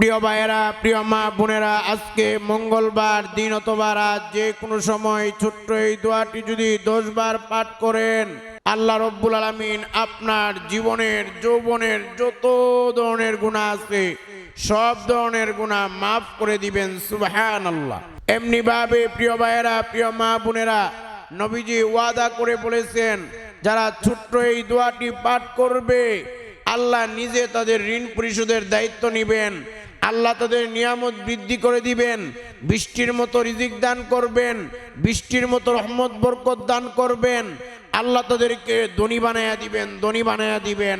প্রিয় ভাইয়েরা, প্রিয় মা বোনেরা, আজকে মঙ্গলবার, দিন অথবা রাত, যে কোনো সময় ছোট্ট এই দোয়াটি যদি দশবার পাঠ করেন, আল্লাহ রব্বুল আলমিন আপনার জীবনের, যৌবনের যত ধরনের গুণা আছে, সব ধরনের গুণা মাফ করে দিবেন সুবাহান আল্লাহ এমনি ভাবে, প্রিয় ভাইয়েরা, প্রিয় মা বোনেরা, নবীজি ওয়াদা করে বলেছেন, যারা ছোট্ট এই দোয়াটি পাঠ করবে, আল্লাহ নিজে তাদের ঋণ পরিশোধের দায়িত্ব নেবেন। আল্লাহ তাদের নিয়ামত বৃদ্ধি করে দিবেন, বৃষ্টির মতো রিজিক দান করবেন, বৃষ্টির মতো রহমত, বরকত দান করবেন। আল্লাহ তাদেরকে ধনী বানায়া দিবেন, ধনী বানায়া দিবেন।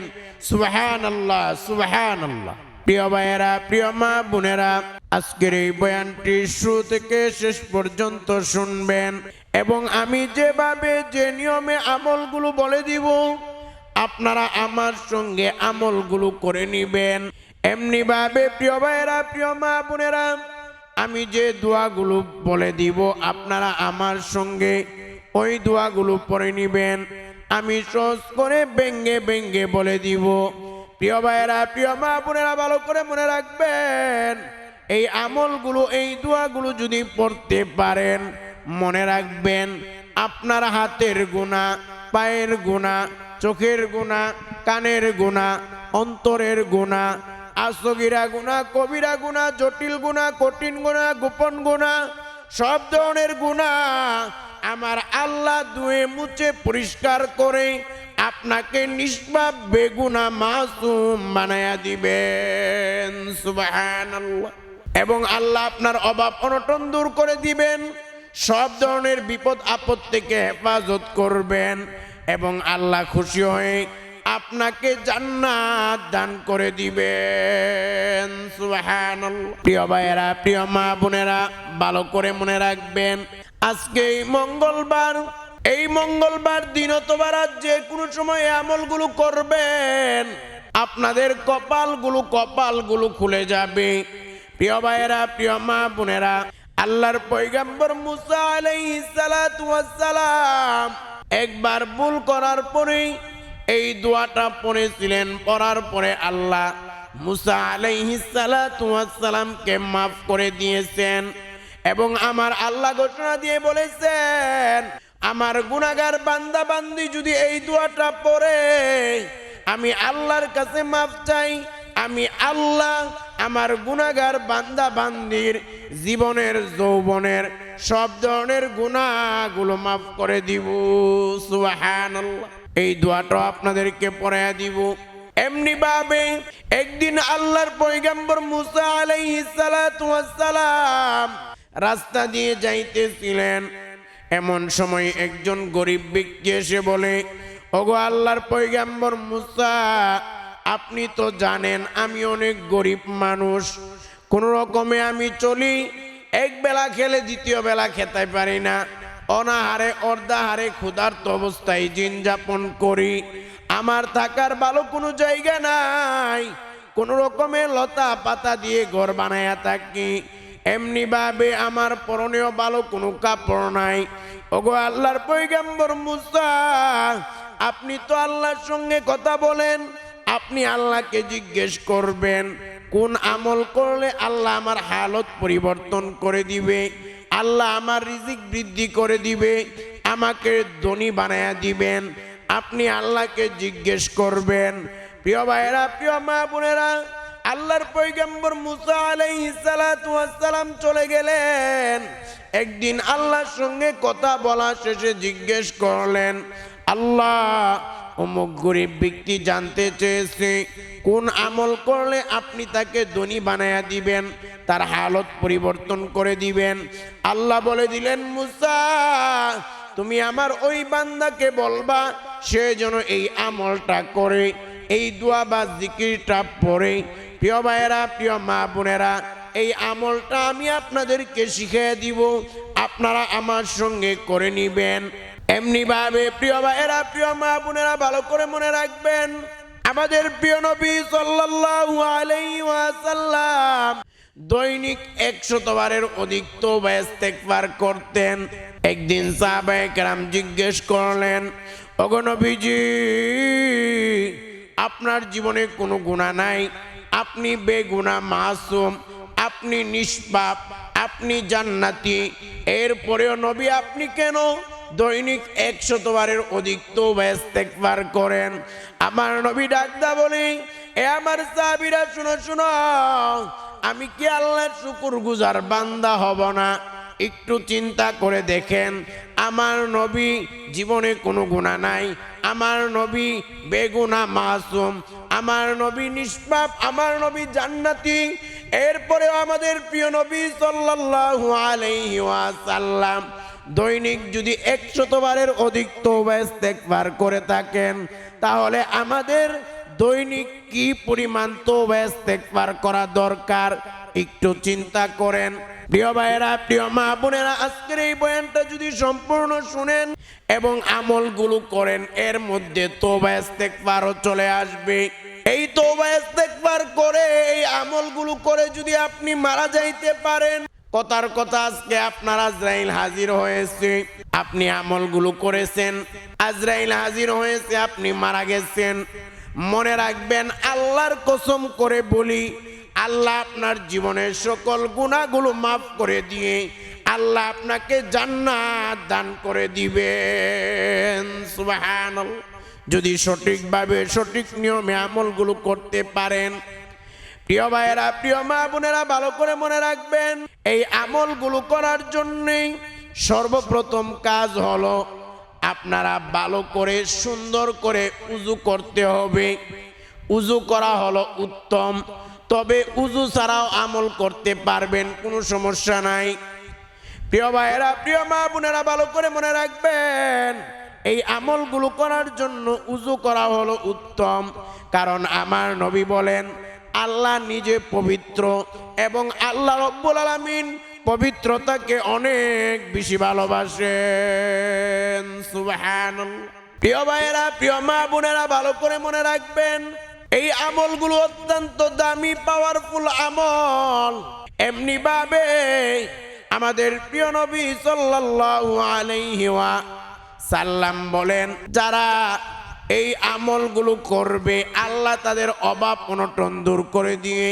সুবাহান আল্লাহ সুবাহান আল্লাহ প্রিয় ভাইয়েরা, প্রিয় মা বোনেরা, আজকের এই বয়ানটি শুরু থেকে শেষ পর্যন্ত শুনবেন এবং আমি যেভাবে যে নিয়মে আমলগুলো বলে দিব, আপনারা আমার সঙ্গে আমলগুলো করে নিবেন। এমনি ভাবে প্রিয় ভাইয়েরা, প্রিয় মা বোনেরা, আমি যে দোয়াগুলো বলে দিব, আপনারা আমার সঙ্গে ওই দোয়াগুলো পড়ে নিবেন। আমি সহজ করে ব্যঙ্গে ব্যঙ্গে বলে দিব। প্রিয় ভাইয়েরা, প্রিয় মা বোনেরা, ভালো করে মনে রাখবেন, এই আমলগুলো, এই দোয়াগুলো যদি পড়তে পারেন, মনে রাখবেন, আপনার হাতের গুণা পায়ের গুণা চোখের গুণা কানের গুণা অন্তরের গুণা আসগিরা গুণা, কবিরা গুণা, জটিল গুণা, কঠিন গুণা, গোপন গুণা, সব ধরনের গুণা আমার আল্লাহ দুয়ে মুছে পরিষ্কার করে আপনাকে নিষ্পাপ বেগুনা মাসুম বানায়া দিবেন। সুবহানাল্লাহ। এবং আল্লাহ আপনার অভাব অনটন দূর করে দিবেন। সব ধরনের বিপদ আপদ থেকে হেফাজত করবেন। এবং আল্লাহ খুশি হয়ে আপনাকে জান্নাত দান করে দিবেন। প্রিয় ভাইয়েরা, প্রিয় মা বোনেরা, ভালো করে মনে রাখবেন, আজকে এই মঙ্গলবার এই মঙ্গলবার দিন অথবা যে কোনো সময় আমলগুলো করবেন, আপনাদের কপালগুলো কপালগুলো খুলে যাবে। প্রিয় ভাইয়েরা, প্রিয় মা বোনেরা, আল্লাহর পয়গাম্বর মুসা আলাইহিস সালাম একবার ভুল করার পরেই এই দোয়াটা পড়েছিলেন, পড়ার পরে আল্লাহ মুসা আলাইহিস সালাতু ওয়াস সালামকে মাফ করে দিয়েছেন এবং আমার আল্লাহ ঘোষণা দিয়ে বলেছেন, আমার গুনাগার বান্দা বান্দি যদি এই দোয়াটা পড়ে, আমি আল্লাহর কাছে মাফ চাই, আমি আল্লাহ আমার গুনাগার বান্দা বান্দির জীবনের, যৌবনের সব ধরনের গুণাগুলো মাফ করে দিব। সুবহানাল্লাহ। এই দোয়াটা আপনাদেরকে পড়াইয়া দিব। এমনি ভাবে একদিন আল্লাহর পয়গাম্বর মুসা আলাইহিস সালাতু ওয়াস সালাম রাস্তা দিয়ে যাইতেছিলেন। এমন সময় একজন গরিব ব্যক্তি এসে বলে, ওগো আল্লাহর পয়গাম্বর মুসা, আপনি তো জানেন আমি অনেক গরিব মানুষ। কোন রকমে আমি চলি, এক বেলা খেলে দ্বিতীয় বেলা খেতে পারি না। অনাহারে, অর্ধাহারে ক্ষুধার্ত অবস্থায় দিন যাপন করি। আমার থাকার ভালো কোনো জায়গা নাই। কোন রকমে লতা পাতা দিয়ে ঘর বানায়া থাকি। এমনি ভাবে আমার পরনেও ভালো কোনো কাপড় নাই। ওগো আল্লাহর পৈগম্বর মুসা, আপনি তো আল্লাহর সঙ্গে কথা বলেন। আপনি আল্লাহকে জিজ্ঞেস করবেন, কোন আমল করলে আল্লাহ আমার হালত পরিবর্তন করে দিবে? আল্লাহ আমার রিজিক বৃদ্ধি করে দিবে, আমাকে ধনী বানায়া দিবেন। আপনি আল্লাহকে জিজ্ঞেস করবেন, প্রিয় ভাইয়েরা, প্রিয় মা বোনেরা, আল্লাহর পৈগম্বর মুসা আলাইহিস সালাতু সালাম চলে গেলেন। একদিন আল্লাহর সঙ্গে কথা বলা শেষে জিজ্ঞেস করলেন, আল্লাহ অমুক গরিব ব্যক্তি জানতে চেয়েছে, কোন আমল করলে আপনি তাকে ধনী বানায়া দিবেন, তার হালত পরিবর্তন করে দিবেন? আল্লাহ বলে দিলেন, মুসা, তুমি আমার ওই বান্দাকে বলবা, সে যেন এই আমলটা করে, এই দোয়া বা জিকিরটা পড়ে। প্রিয় ভাইয়েরা, প্রিয় মা বোনেরা, এই আমলটা আমি আপনাদেরকে শিখিয়ে দিব, আপনারা আমার সঙ্গে করে নিবেন। এমনি ভাবে প্রিয় ভাইয়েরা, প্রিয় মা বোনেরা, ভালো করে মনে রাখবেন, আমাদের প্রিয় নবী ওয়াসাল্লাম দৈনিক একশতবারের অধিক তো ইস্তেগফার করতেন। একদিন সাহাবায়ে কেরাম জিজ্ঞেস করলেন, ওগো নবীজি, আপনার জীবনে কোনো গুণা নাই? আপনি বেগুনা মাসুম, আপনি নিষ্পাপ, আপনি জান্নাতি, এরপরেও নবী আপনি কেন দৈনিক একশতবারের অধিক তো ইস্তেগফার করেন। আমার নবী ডাকদা বলে, এ আমার সাহাবীরা, শুনো শুনো, আমি কি আল্লাহর শুকুর গুজার বান্দা হব না? একটু চিন্তা করে দেখেন, আমার নবী জীবনে কোনো গুণা নাই। আমার নবী বেগুনা মাসুম। আমার নবী নিষ্পাপ, আমার নবী জান্নাতি। এরপরেও আমাদের প্রিয় নবী সাল্লাল্লাহু আলাইহি ওয়াসাল্লাম দৈনিক যদি একশতবারের অধিক তওবা ইস্তেগফার করে থাকেন, তাহলে আমাদের দৈনিক কি পরিমাণ তওবা ইস্তেগফার করা দরকার একটু চিন্তা করেন। প্রিয় ভাইয়েরা, প্রিয় মা বোনেরা, আজকের এই বয়ানটা যদি সম্পূর্ণ শুনেন এবং আমলগুলো করেন, এর মধ্যে তওবা ইস্তেগফারও চলে আসবে। এই তওবা ইস্তেগফার করে, এই আমলগুলো করে যদি আপনি মারা যাইতে পারেন কথার কথা আজকে আপনার আজরাইল হাজির হয়েছে। আপনি আমলগুলো করেছেন। আজরাইল হাজির হয়েছে, আপনি মারা গেছেন। মনে রাখবেন, আল্লাহর কসম করে বলি, আল্লাহ আপনার জীবনের সকল গুণাগুলো মাফ করে দিয়ে আল্লাহ আপনাকে জান্নাত দান করে দিবেন। সুবহানাল্লাহ। যদি সঠিকভাবে সঠিক নিয়মে আমলগুলো করতে পারেন প্রিয় ভাইয়েরা, প্রিয় মা বোনেরা, ভালো করে মনে রাখবেন, এই আমলগুলো করার জন্যেই সর্বপ্রথম কাজ হলো আপনারা ভালো করে, সুন্দর করে উজু করতে হবে। উজু করা হলো উত্তম, তবে উজু ছাড়াও আমল করতে পারবেন, কোনো সমস্যা নাই। প্রিয় ভাইয়েরা, প্রিয় মা বোনেরা, ভালো করে মনে রাখবেন, এই আমলগুলো করার জন্য উজু করা হলো উত্তম। কারণ আমার নবী বলেন আল্লাহ নিজে পবিত্র এবং আল্লাহ রব্বুল আলামিন পবিত্রতাকে অনেক বেশি ভালোবাসেন। সুবহানাল্লাহ। প্রিয় ভাইয়েরা, প্রিয় মা বোনেরা, ভালো করে মনে রাখবেন, এই আমলগুলো অত্যন্ত দামি পাওয়ারফুল আমল। এমনি ভাবে আমাদের প্রিয় নবী সাল্লাল্লাহু আলাইহি ওয়া সাল্লাম বলেন, যারা এই আমলগুলো করবে, আল্লাহ তাদের অভাব অনটন দূর করে দিয়ে,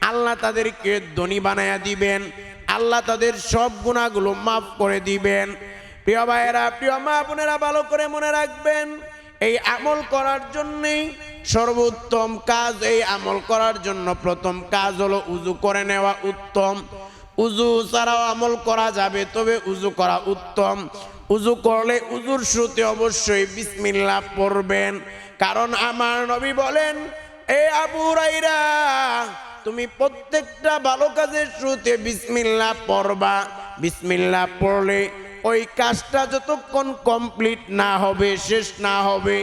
আল্লাহ তাদেরকে ধনী বানায়া দিবেন, আল্লাহ তাদের সব গুণাগুলো মাফ করে দিবেন। প্রিয় ভাইয়েরা, প্রিয় মা বোনেরা, ভালো করে মনে রাখবেন, এই আমল করার জন্যেই সর্বোত্তম কাজ, এই আমল করার জন্য প্রথম কাজ হলো উজু করে নেওয়া উত্তম। উজু ছাড়াও আমল করা যাবে, তবে উজু করা উত্তম। উজু করলে উজুর শুরুতে অবশ্যই বিসমিল্লাহ পড়বেন। কারণ আমার নবী বলেন, এ আবু রাইরা তুমি প্রত্যেকটা ভালো কাজের শুরুতে বিসমিল্লাহ পড়বা। বিসমিল্লাহ পড়লে ওই কাজটা যতক্ষণ কমপ্লিট না হবে, শেষ না হবে,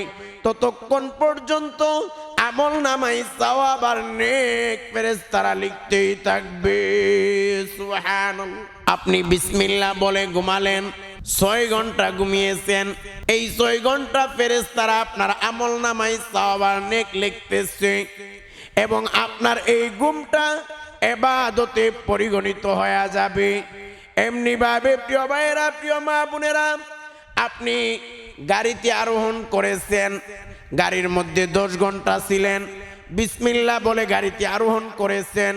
ততক্ষণ পর্যন্ত আমল নামাই সওয়াব নেক ফেরেশতারা লিখতেই থাকবে। সুবহানাল্লাহ। আপনি বিসমিল্লাহ বলে ঘুমালেন, ছয় ঘণ্টা ঘুমিয়েছেন। এই ছয় ঘণ্টা ফেরেশতারা আপনার আমল নামাই সওয়াব আর নেক লিখতেছে এবং আপনার এই ঘুমটা এবাদতে পরিগণিত হয়ে যাবে। এমনি ভাবে প্রিয় ভাইয়েরা, প্রিয় মা বোনেরা, আপনি গাড়িতে আরোহণ করেছেন গাড়ির মধ্যে দশ ঘণ্টা ছিলেন। বিসমিল্লা বলে গাড়িতে আরোহণ করেছেন।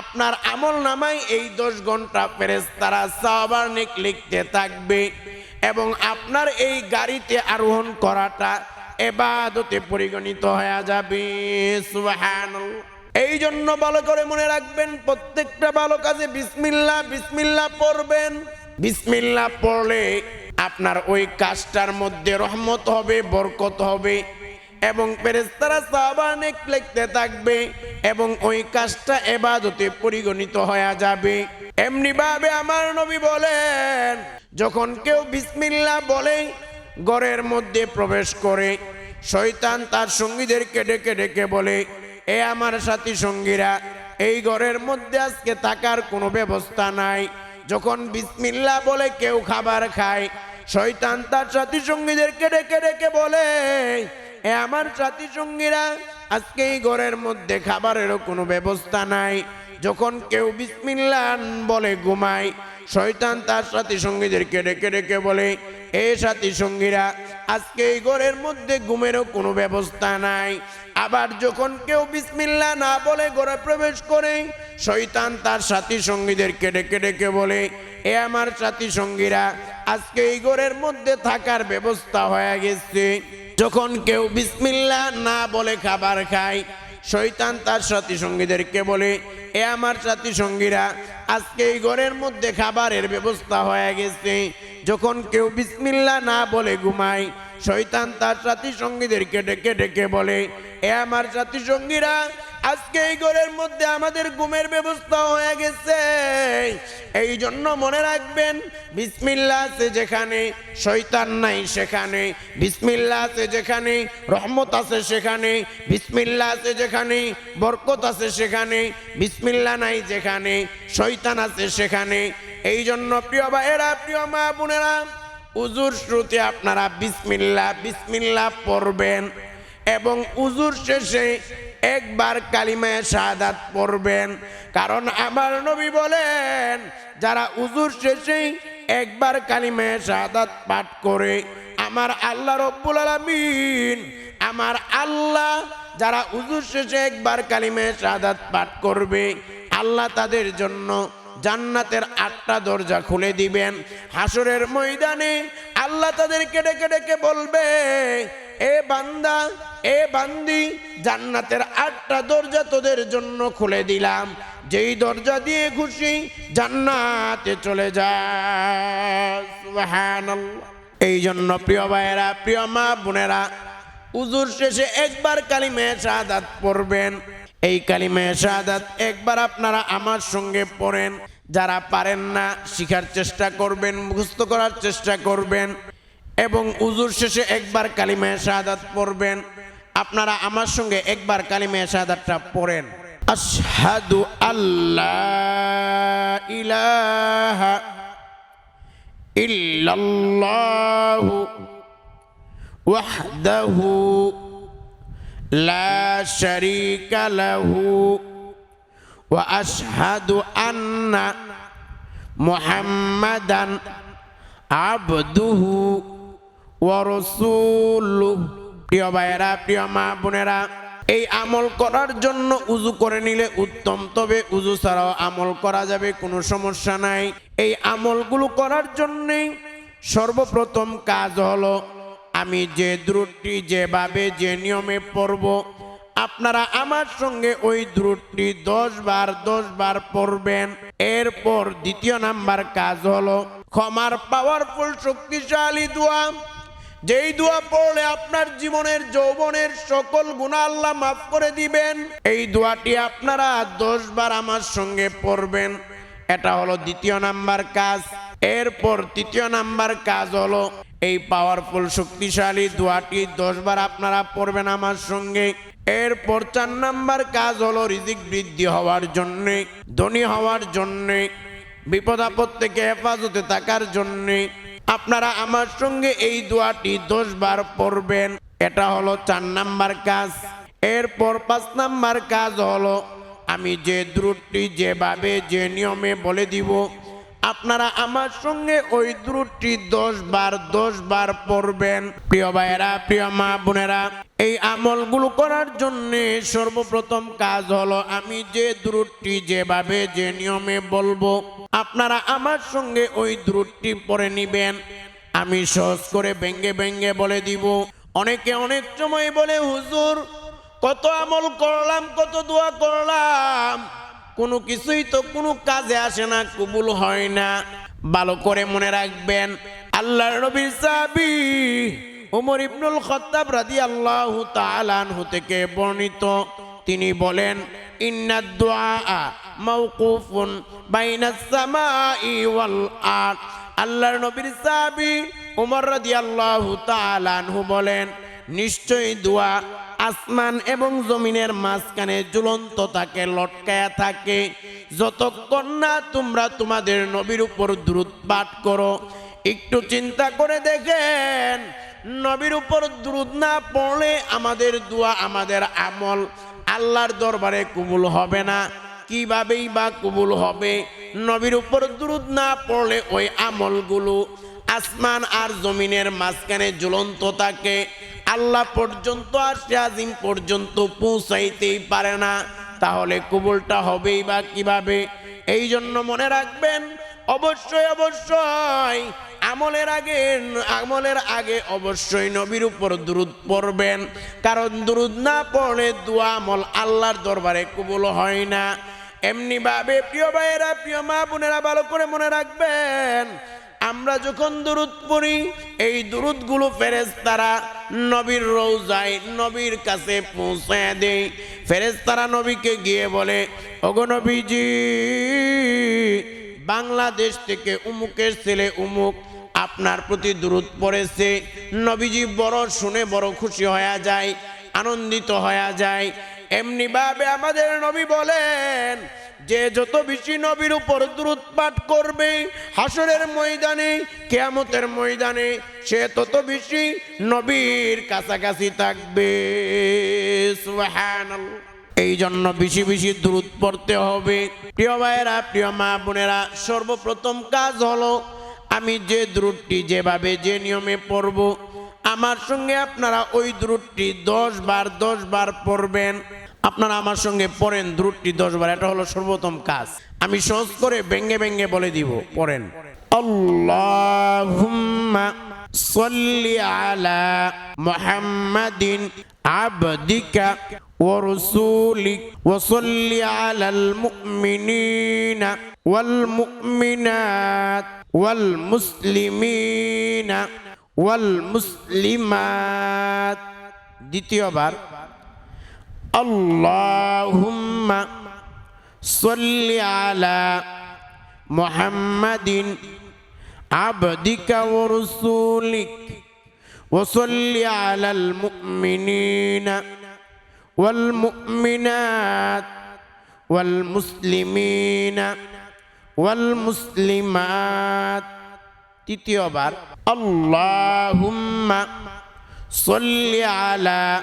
আপনার আমল নামাই এই দশ ঘণ্টা ফেরেস তারা সাবার্নিক লিখতে থাকবে এবং আপনার এই গাড়িতে আরোহণ করাটা এবাদতে পরিগণিত হয়ে যাবে। এই জন্য ভালো করে মনে রাখবেন, প্রত্যেকটা ভালো কাজে বিসমিল্লা বিসমিল্লা পড়বেন। বিসমিল্লা পড়লে আপনার ওই কাজটার মধ্যে রহমত হবে, বরকত হবে। এবং ফেরেশতারা সাবানেক লিখতে থাকবে এবং ওই কাজটা এবাদতে পরিগণিত হয়ে যাবে। এমনি ভাবে আমার নবী বলেন, যখন কেউ বিসমিল্লা বলে, ঘরের মধ্যে প্রবেশ করে, শয়তান তার সঙ্গীদেরকে ডেকে ডেকে বলে, এ আমার সাথী সঙ্গীরা, এই ঘরের মধ্যে আজকে থাকার কোনো ব্যবস্থা নাই। যখন বিসমিল্লা বলে কেউ খাবার খায়, শয়তান তার সাথী সঙ্গীদেরকে ডেকে ডেকে বলে এ আমার সাথী সঙ্গীরা আজকে এই ঘরের মধ্যে খাবারেরও কোনো ব্যবস্থা নাই। যখন কেউ বিসমিল্লা বলে ঘুমায়, শয়তান তার সাথী সঙ্গীদেরকে ডেকে ডেকে বলে, এ সাথী সঙ্গীরা আজকে এই ঘরের মধ্যে ঘুমেরও কোনো ব্যবস্থা নাই। আবার যখন কেউ বিসমিল্লা না বলে ঘরে প্রবেশ করে, শয়তান তার সাথী সঙ্গীদেরকে ডেকে ডেকে বলে, এ আমার সাথী সঙ্গীরা আজকে এই ঘরের মধ্যে থাকার ব্যবস্থা হয়ে গেছে। যখন কেউ বিসমিল্লা না বলে খাবার খায় শৈতান তার সাথী সঙ্গীদেরকে বলে, এ আমার সাথী সঙ্গীরা, আজকে এই ঘরের মধ্যে খাবারের ব্যবস্থা হয়ে গেছে। যখন কেউ বিসমিল্লা না বলে ঘুমায় শৈতান তার সাথী সঙ্গীদেরকে ডেকে ডেকে বলে, এ আমার সাথী সঙ্গীরা আজকে এই ঘরের মধ্যে আমাদের ঘুমের ব্যবস্থা হয়ে গেছে। এই জন্য মনে রাখবেন বিসমিল্লা আছে যেখানে শৈতান নাই সেখানে বিসমিল্লা আছে যেখানে, রহমত আছে সেখানে বিসমিল্লা আছে যেখানে, বরকত আছে সেখানে বিসমিল্লা নাই যেখানে শৈতান আছে সেখানে। এই জন্য প্রিয় ভাইয়েরা, প্রিয় মা বোনেরা, উজুর শ্রুতি আপনারা বিসমিল্লা বিসমিল্লা পড়বেন। এবং উজুর শেষে একবার কালিমায় শাহাদাত পড়বেন। কারণ আমার নবী বলেন, যারা উজুর শেষে একবার কালিমায় শাহাদাত পাঠ করে, আমার আল্লাহ রব্বুল আলামিন, আমার আল্লাহ যারা উজুর শেষে একবার কালিমায় শাহাদাত পাঠ করবে, আল্লাহ তাদের জন্য জান্নাতের আটটা দরজা খুলে দিবেন। হাসরের ময়দানে আল্লাহ তাদেরকে ডেকে ডেকে বলবে, এ বান্দা, এ বান্দি, জান্নাতের আটটা দরজা তোদের জন্য খুলে দিলাম। যেই দরজা দিয়ে খুশি জান্নাতে চলে সুবহানাল্লাহ। এই জন্য প্রিয় ভাইয়েরা, প্রিয় মা বোনেরা, উজুর শেষে একবার কালিমে শাহাদাত পড়বেন। এই কালিমে শাহাদাত একবার আপনারা আমার সঙ্গে পড়েন। যারা পারেন না, শিখার চেষ্টা করবেন, মুখস্থ করার চেষ্টা করবেন এবং উজুর শেষে একবার কালিমায় শাহাদাত পড়বেন। আপনারা আমার সঙ্গে একবার কালিমায় শাহাদাতটা পড়েন। আশহাদু আল্লাহ ইলাহা ইল্লাল্লাহু ওয়াহদাহু লা শারীকা লাহু واشهد ان محمدا عبده ورسوله প্রিয় ভাইয়েরা প্রিয় মা বোনেরা এই আমল করার জন্য উজু করে নিলে উত্তম তবে উজু ছাড়াও আমল করা যাবে কোনো সমস্যা নাই এই আমলগুলো করার জন্যে সর্বপ্রথম কাজ হলো আমি যে দ্রুটটি যেভাবে যে নিয়মে পড়ব আপনারা আমার সঙ্গে ওই দ্রুটটি দশ বার দশ বার পড়বেন। এরপর দ্বিতীয় নাম্বার কাজ হলো, ক্ষমার পাওয়ারফুল শক্তিশালী দোয়া। যেই দোয়া পড়লে আপনার জীবনের, যৌবনের সকল গুণা আল্লাহ মাফ করে দিবেন। এই দোয়াটি আপনারা দশ বার আমার সঙ্গে পড়বেন। এটা হলো দ্বিতীয় নাম্বার কাজ। এরপর তৃতীয় নাম্বার কাজ হলো, এই পাওয়ারফুল শক্তিশালী দোয়াটি দশবার আপনারা পড়বেন আমার সঙ্গে। এরপর চার নাম্বার কাজ হলো রিজিক বৃদ্ধি হওয়ার জন্যে, ধনী হওয়ার জন্যে, বিপদ আপদ থেকে হেফাজতে থাকার জন্যে। আপনারা আমার সঙ্গে এই দোয়াটি দশবার পড়বেন। এটা হলো চার নাম্বার কাজ। এরপর পাঁচ নাম্বার কাজ হলো, আমি যে দ্রুটটি যেভাবে, যে নিয়মে বলে দিব আপনারা আমার সঙ্গে ওই দ্রুটটি দশ বার দশ বার পড়বেন। প্রিয় ভাইয়েরা, প্রিয় মা বোনেরা, এই আমলগুলো করার জন্য সর্বপ্রথম কাজ হলো আমি যে দ্রুটটি যেভাবে, যে নিয়মে বলব, আপনারা আমার সঙ্গে ওই দ্রুটটি পড়ে নিবেন। আমি সহজ করে ব্যঙ্গে ব্যঙ্গে বলে দিব। অনেকে অনেক সময় বলে, হুজুর, কত আমল করলাম, কত দোয়া করলাম। কোনো কিছুই তো কোনো কাজে আসে না, কবুল হয় না। ভালো করে মনে রাখবেন, আল্লাহর নবীর সাহাবী ওমর ইবনুল খত্তাব রাদিয়াল্লাহু তাআলা আনহু থেকে বর্ণিত। তিনি বলেন ইন্নাদ দুআ মাওকুফুন বাইনাস সামাই ওয়াল আল্লাহর নবীর সাহাবী ওমর রাদিয়াল্লাহু তাআলা আনহু বলেন, নিশ্চয়ই দোয়া আসমান এবং জমিনের মাঝখানে ঝুলন্ত থাকে লটকায়া থাকে। যতক্ষণ না তোমরা তোমাদের নবীর উপর দ্রুত পাঠ করো, একটু চিন্তা করে দেখেন, নবীর উপর দ্রুত না পড়লে আমাদের দোয়া, আমাদের আমল আল্লাহর দরবারে কবুল হবে না। কিভাবেই বা কবুল হবে? নবীর উপর দুরুদ না পড়লে ওই আমলগুলো আসমান আর জমিনের মাঝখানে ঝুলন্ত থাকে আল্লাহ পর্যন্ত আর আজিম পর্যন্ত পৌঁছাইতেই পারে না। তাহলে কবুলটা হবেই বা কীভাবে? এই জন্য মনে রাখবেন, অবশ্যই অবশ্যই আমলের আগে আমলের আগে অবশ্যই নবীর উপর দুরুদ পড়বেন। কারণ দুরুদ না পড়লে দোয়া আমল আল্লাহর দরবারে কবুল হয় না। এমনি ভাবে প্রিয় ভাইয়েরা, প্রিয় মা বোনেরা, ভালো করে মনে রাখবেন আমরা যখন দুরুদ পড়ি, এই দুরুদগুলো ফেরেশতারা নবীর রৌজায় নবীর কাছে পৌঁছে দেয়। ফেরেশতারা নবীকে গিয়ে বলে, ওগো নবীজি, বাংলাদেশ থেকে উমুকের ছেলে উমুক আপনার প্রতি দূরত পড়েছে। নবীজি বড় শুনে বড় খুশি হয়ে যায়, আনন্দিত হয়ে যায়। এমনি ভাবে আমাদের নবী বলেন যে যত বেশি নবীর উপর দূরত পাঠ করবে হাসরের ময়দানে, কেয়ামতের ময়দানে, সে তত বেশি নবীর কাছাকাছি থাকবে। এই জন্য বেশি বেশি দূরত পড়তে হবে। প্রিয় ভাইয়েরা, প্রিয় মা বোনেরা, সর্বপ্রথম কাজ হলো, আমি যে দ্রুটটি যেভাবে যে নিয়মে পড়ব, আমার সঙ্গে আপনারা ওই দ্রুটটি দশ বার দশ বার পড়বেন। আপনারা আমার সঙ্গে পড়েন দ্রুটটি দশ বার এটা হলো সর্বপ্রথম কাজ আমি সহজ করে ব্যঙ্গে ব্যঙ্গে বলে দিব পড়েন আল্লাহুম্মা صل على محمد عبدك ورسولك وصل على المؤمنين والمؤمنات والمسلمين والمسلمات দ্বিতীয়বার اللهم صل على محمد عبدك ورسولك وصل على المؤمنين والمؤمنات والمسلمين والمسلمات. تتيوبر اللهم صل على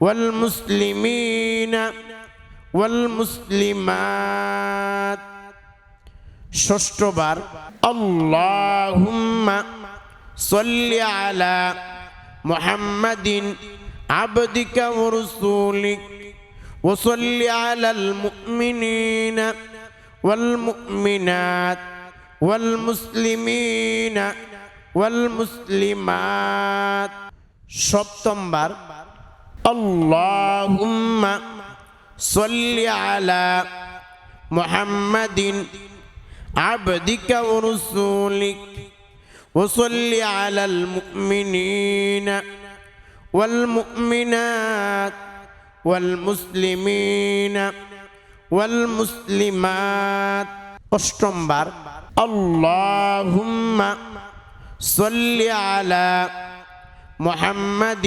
والمسلمين والمسلمات ষষ্ঠবার اللهم صل على محمد عبدك ورسولك وصل على المؤمنين والمؤمنات والمسلمين والمسلمات সপ্তমবার اللهم صل على محمد عبدك ورسولك وصل على المؤمنين والمؤمنات والمسلمين والمسلمات অষ্টমবার اللهم صل على محمد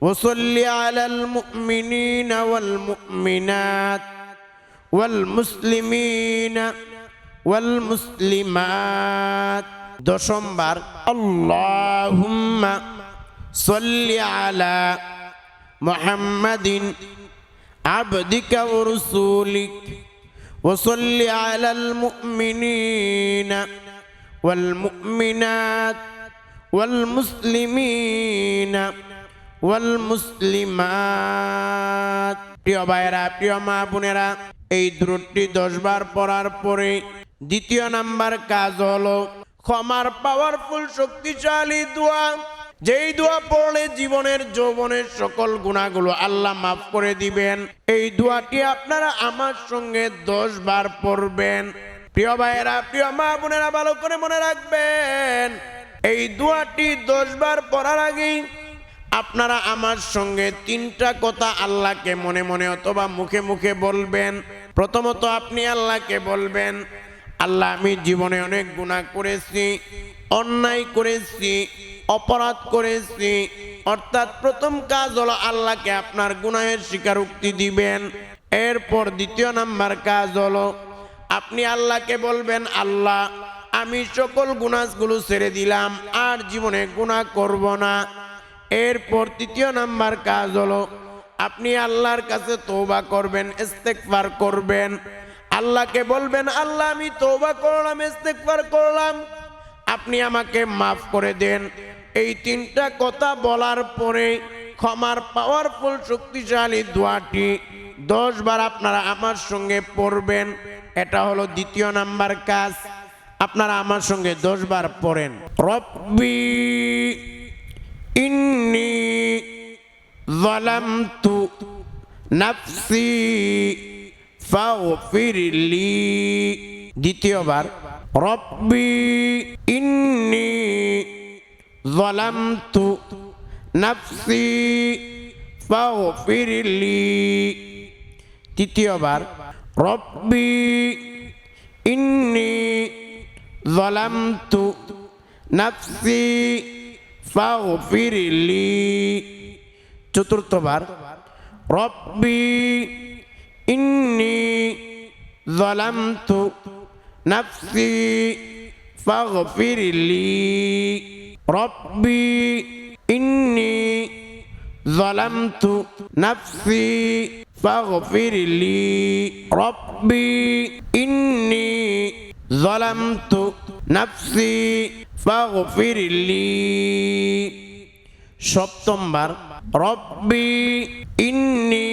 وصل على المؤمنين والمؤمنات والمسلمين والمسلمات দশমবার আল্লাহুম্মা সল্লি আলা মুহাম্মাদিন আবদিকা ওয়া রাসূলিক وصل على المؤمنين والمؤمنات والمسلمين ওয়াল মুসলিমাত। প্রিয় ভাইয়েরা, প্রিয় মা বোনেরা, এই দ্রুটটি দশবার পড়ার পরে দ্বিতীয় নাম্বার কাজ হলো ক্ষমার পাওয়ারফুল শক্তিশালী দোয়া। যেই দোয়া পড়লে জীবনের যৌবনের সকল গুণাগুলো আল্লাহ মাফ করে দিবেন। এই দোয়াটি আপনারা আমার সঙ্গে দশ বার পড়বেন। প্রিয় ভাইয়েরা, প্রিয় মা বোনেরা, ভালো করে মনে রাখবেন, এই দোয়াটি দশ বার পড়ার আগেই আপনারা আমার সঙ্গে তিনটা কথা আল্লাহকে মনে মনে অথবা মুখে মুখে বলবেন। প্রথমত আপনি আল্লাহকে বলবেন, আল্লাহ, আমি জীবনে অনেক গুনাহ করেছি, অন্যায় করেছি, অপরাধ করেছি। অর্থাৎ প্রথম কাজ হলো আল্লাহকে আপনার গুনাহের স্বীকারোক্তি দিবেন। এরপর দ্বিতীয় নাম্বার কাজ হলো, আপনি আল্লাহকে বলবেন, আল্লাহ, আমি সকল গুনাহগুলো ছেড়ে দিলাম, আর জীবনে গুনাহ করব না। এরপর তৃতীয় নাম্বার কাজ হলো, আপনি আল্লাহর কাছে তৌবা করবেন ইস্তেকবার করবেন। আল্লাহকে বলবেন, আল্লাহ, আমি তৌবা করলাম ইস্তেকবার করলাম। আপনি আমাকে মাফ করে দেন। এই তিনটা কথা বলার পরে ক্ষমার পাওয়ারফুল শক্তিশালী দোয়াটি দশ বার আপনারা আমার সঙ্গে পড়বেন। এটা হলো দ্বিতীয় নাম্বার কাজ। আপনারা আমার সঙ্গে দশ বার পড়েন। রব্বি ইন্নি ظلمت نفسي فاغفر لي দ্বিতীয়বার রব্বি ইন্নি ظلمت نفسي فاغفر لي তৃতীয়বার রব্বি ইন্নি ظلمت نفسي ফাগফিরলি চতুর্থবার রব্বি ইন্নি যালামতু নাফসি ফাগফিরলি রব্বি ইন্নি যালামতু নাফসি ফাগফিরলি রব্বি ইন্নি যালামতু নাফসি ফাগফিরলি। সপ্তমবার। রব্বি ইন্নি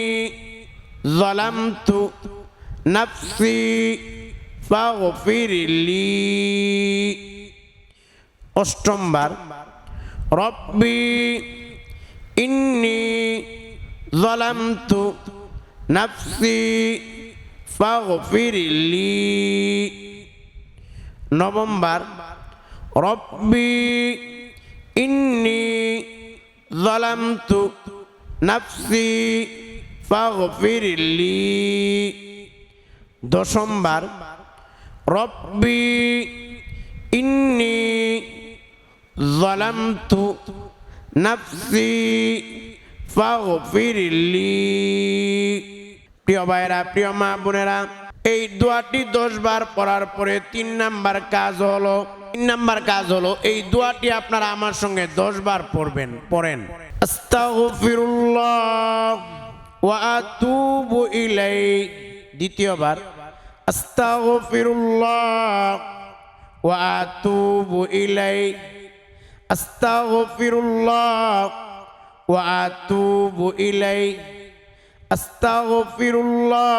জলামতু নাফসি ফাগফিরলি। অষ্টমবার। রব্বি ইন্নি জলামতু নাফসি ফাগফিরলি। নবমবার। রব্বি ইন্নি ظلمت نفسي فاغفر لي দশমবার রব্বি ইন্নি ظلمت نفسي فاغفر لي প্রিয় ভাইরা প্রিয় মা বোনেরা এই দোয়াটি দশ বার পড়ার পরে তিন নাম্বার কাজ হলো, তিন নাম্বার কাজ হলো, এই দোয়াটি আপনারা আমার সঙ্গে দশ বার পড়বেন, পড়েন। আস্তাগফিরুল্লাহ ওয়া আতুবু ইলাই দ্বিতীয়বার, আস্তাগফিরুল্লাহ ওয়া আতুবু ইলাই আস্তাগফিরুল্লাহ ওয়া আতুবু ইলাই আস্তাগফিরুল্লাহ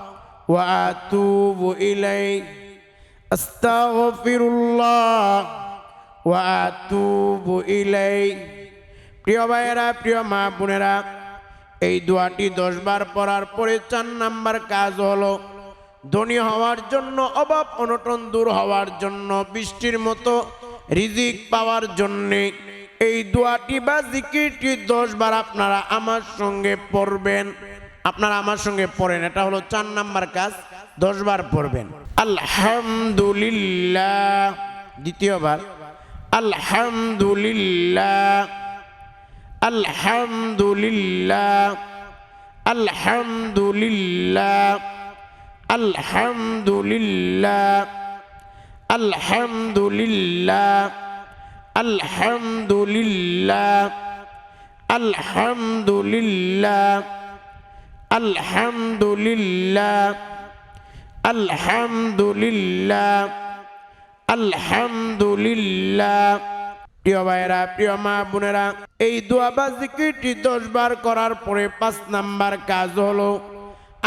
আতুবু ইলাই আস্তাগফিরুল্লাহ ওয়া আতুবু ইলাই প্রিয় ভাইয়েরা, প্রিয় মা বোনেরা, এই দোয়াটি দশ বার পড়ার পরে চার নাম্বার কাজ হলো, ধনী হওয়ার জন্য, অভাব অনটন দূর হওয়ার জন্য, বৃষ্টির মতো রিজিক পাওয়ার জন্যে। এই দোয়াটি বা জিকিরটি দশ বার আপনারা আমার সঙ্গে পড়বেন। আপনারা আমার সঙ্গে পড়েন, এটা হলো চার নাম্বার কাজ, দশ বার পড়বেন। আলহামদুলিল্লাহ, দ্বিতীয়বার, আলহামদুলিল্লাহ আলহামদুলিল্লাহ আলহামদুলিল্লাহ আলহামদুলিল্লাহ আলহামদুলিল্লাহ আলহামদুলিল্লাহ আলহামদুলিল্লাহ। আলহামদুলিল্লাহ আলহামদুলিল্লাহ আলহামদুলিল্লাহ। প্রিয় ভাইয়েরা, প্রিয় মা বোনেরা, এই দোয়া বা জিকিরটি দশ বার করার পরে পাঁচ নাম্বার কাজ হলো,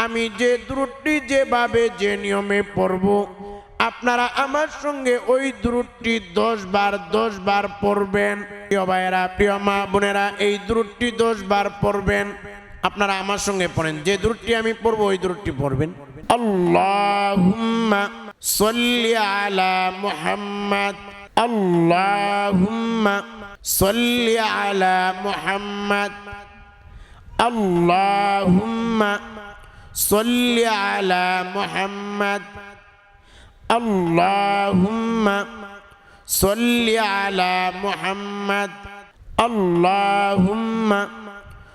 আমি যে দ্রুটটি যেভাবে যে নিয়মে পড়ব, আপনারা আমার সঙ্গে ওই দ্রুটটি দশ বার দশ বার পড়বেন। প্রিয় ভাইয়েরা, প্রিয় মা বোনেরা, এই দ্রুটটি দশ বার পড়বেন। আপনারা আমার সঙ্গে পড়েন। যে দ্রুটটি আমি পড়ব, ওই দ্রুটটি পড়বেন। আল্লাহুম্মা সাল্লি আলা মুহাম্মাদ। আলা আলা আলা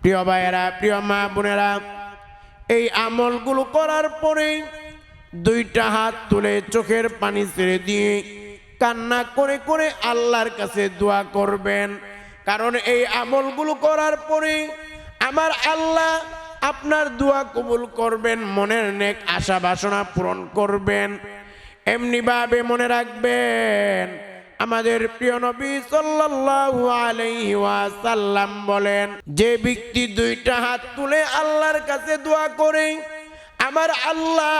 প্রিয় ভাইয়েরা, প্রিয় মা বোনেরা, এই আমলগুলো করার পরে দুইটা হাত তুলে চোখের পানি ছেড়ে দিয়ে কান্না করে করে আল্লাহর কাছে দোয়া করবেন। কারণ এই আমলগুলো করার পরে আমার আল্লাহ আপনার দোয়া কবুল করবেন, মনের নেক আশা বাসনা পূরণ করবেন। এমনিভাবে মনে রাখবেন আমাদের প্রিয় নবী সাল্লাল্লাহু আলাইহি ওয়াসাল্লাম বলেন, যে ব্যক্তি দুইটা হাত তুলে আল্লাহর কাছে দোয়া করে, আমার আল্লাহ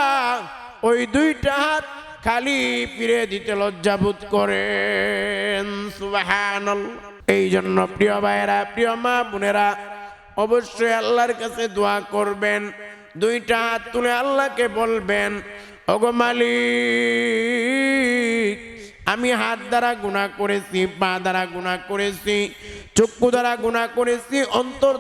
ওই দুইটা হাত খালি ফিরে দিতে লজ্জাবোধ করেন। সুবহানাল্লাহ। এই জন্য প্রিয় ভাইয়েরা, প্রিয় মা বোনেরা, অবশ্যই আল্লাহর কাছে দোয়া করবেন, দুইটা হাত তুলে আল্লাহকে বলবেন, ওগো মালিক আমি হাত দ্বারা গুণা করেছি পা দ্বারা গুণা করেছি চক্ষু দ্বারা গুণা করেছি অন্তর